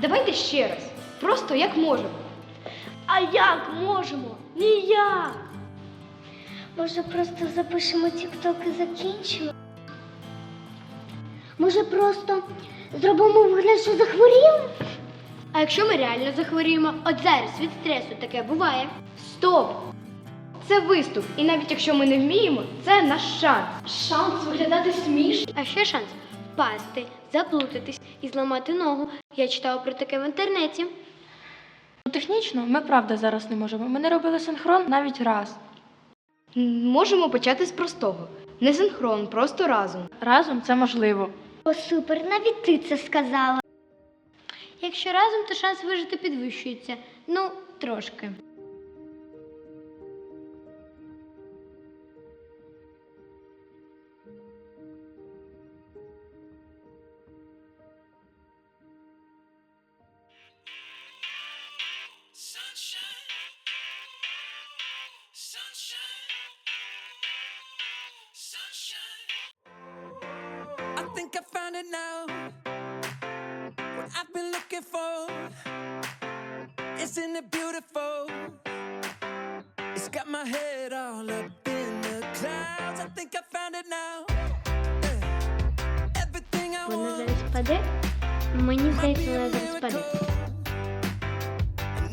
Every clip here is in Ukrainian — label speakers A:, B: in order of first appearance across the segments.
A: Давайте ще раз. Просто як можемо.
B: А як можемо? Ніяк. Може, просто запишемо тік-ток і закінчимо? Може, просто зробимо вигляд, що захворіли?
A: А якщо ми реально захворіємо, от зараз від стресу таке буває. Стоп! Це виступ, і навіть якщо ми не вміємо, це наш шанс. Шанс виглядати смішно.
C: А ще шанс впасти, заплутатись і зламати ногу. Я читала про таке в інтернеті.
D: Ну, технічно, ми правда зараз не можемо. Ми не робили синхрон навіть раз.
A: Можемо почати з простого. Не синхрон, просто разом.
D: Разом це можливо.
B: О, супер, навіть ти це сказала.
C: Якщо разом, то шанс вижити підвищується. Ну, трошки.
E: now. What I've been looking for. Isn't it beautiful? It's got my head all up in the clouds. I think I found it now. Yeah. Everything I
C: Вона
E: want.
C: зараз впаде. Мені здається, вона зараз впаде.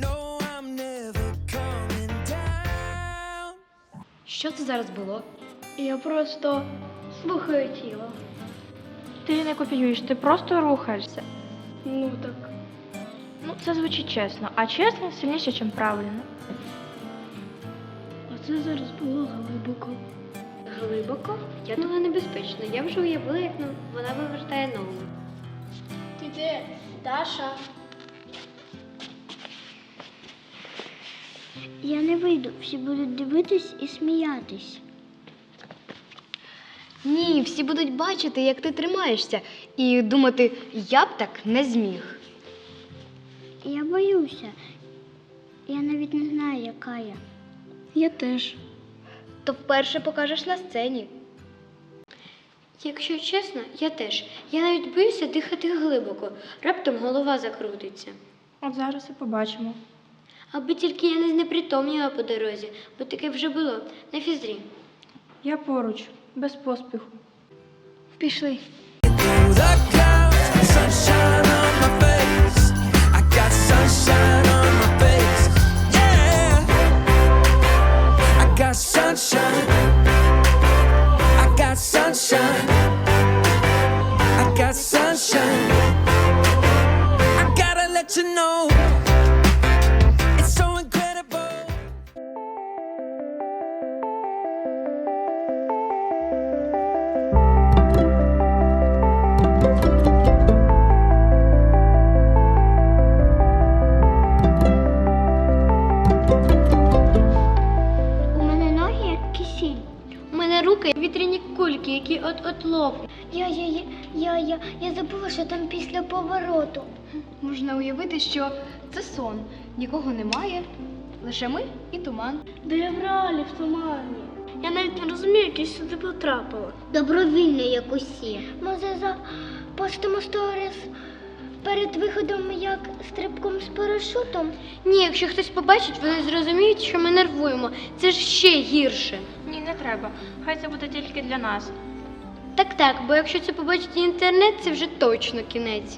E: No, I'm never coming down.
A: Що це зараз було?
B: Я просто слухаю тіло.
D: Ти не копіюєш, ти просто рухаєшся.
B: Ну так.
D: Ну, це звучить чесно, а чесно сильніше, ніж правильно.
B: А це зараз було глибоко.
C: Глибоко? Я думала небезпечно. Я вже уявила, як вона вивертає ногу.
B: Ти де, Даша? Я не вийду, всі будуть дивитись і сміятись.
A: Ні, всі будуть бачити, як ти тримаєшся, і думати, я б так не зміг.
B: Я боюся. Я навіть не знаю, яка я. Я теж.
A: То вперше покажеш на сцені.
C: Якщо чесно, я теж. Я навіть боюся дихати глибоко. Раптом голова закрутиться.
D: От зараз і побачимо.
C: Аби тільки я не знепритомніла по дорозі, бо таке вже було на фізрі.
D: Я поруч, без поспіху.
B: Пішли.
E: I got sunshine on my
C: руки вітряні кульки, які от-от лопнуть.
B: Я, я, я, я, я, я забула, що там після повороту.
A: Можна уявити, що це сон, нікого немає, лише ми і туман.
B: Де я в реалі в тумані. Я навіть не розумію, як я сюди потрапила. Добровільно, як усі. Може, запостимо сторіс перед виходом як стрибком з парашутом?
C: Ні, якщо хтось побачить, вони зрозуміють, що ми нервуємо. Це ж ще гірше.
D: Треба. Хай це буде тільки для нас.
C: Так, так, бо якщо це побачить інтернет, це вже точно кінець.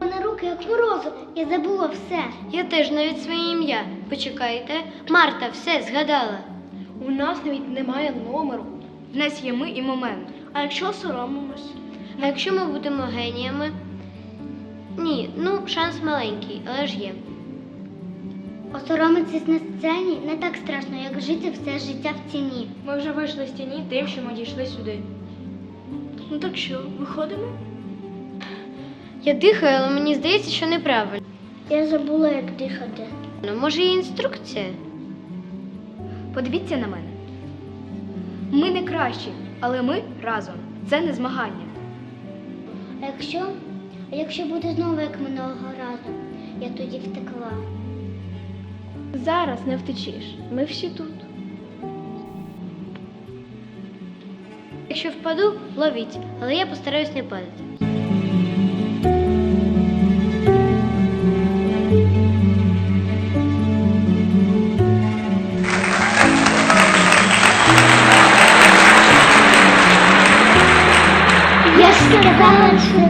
B: У мене руки як морозу, я забула все.
C: Я теж навіть своє ім'я. Почекайте. Марта, все, згадала.
A: У нас навіть немає номеру. В нас є ми і момент.
B: А якщо соромимось?
C: А якщо ми будемо геніями? Ні, ну шанс маленький, але ж є.
B: Осоромитись на сцені не так страшно, як жити все життя в ціні.
D: Ми вже вийшли з тіні тим, що ми дійшли сюди.
B: Ну так що, виходимо?
C: Я дихаю, але мені здається, що неправильно.
B: Я забула, як дихати.
C: Ну, може, є інструкція?
A: Подивіться на мене. Ми не кращі, але ми разом. Це не змагання.
B: А якщо, а якщо буде знову як минулого разу, я тоді втекла.
A: Зараз не втечеш. Ми всі тут.
C: Якщо впаду, ловіть, але я постараюсь не падати. Я сказала, що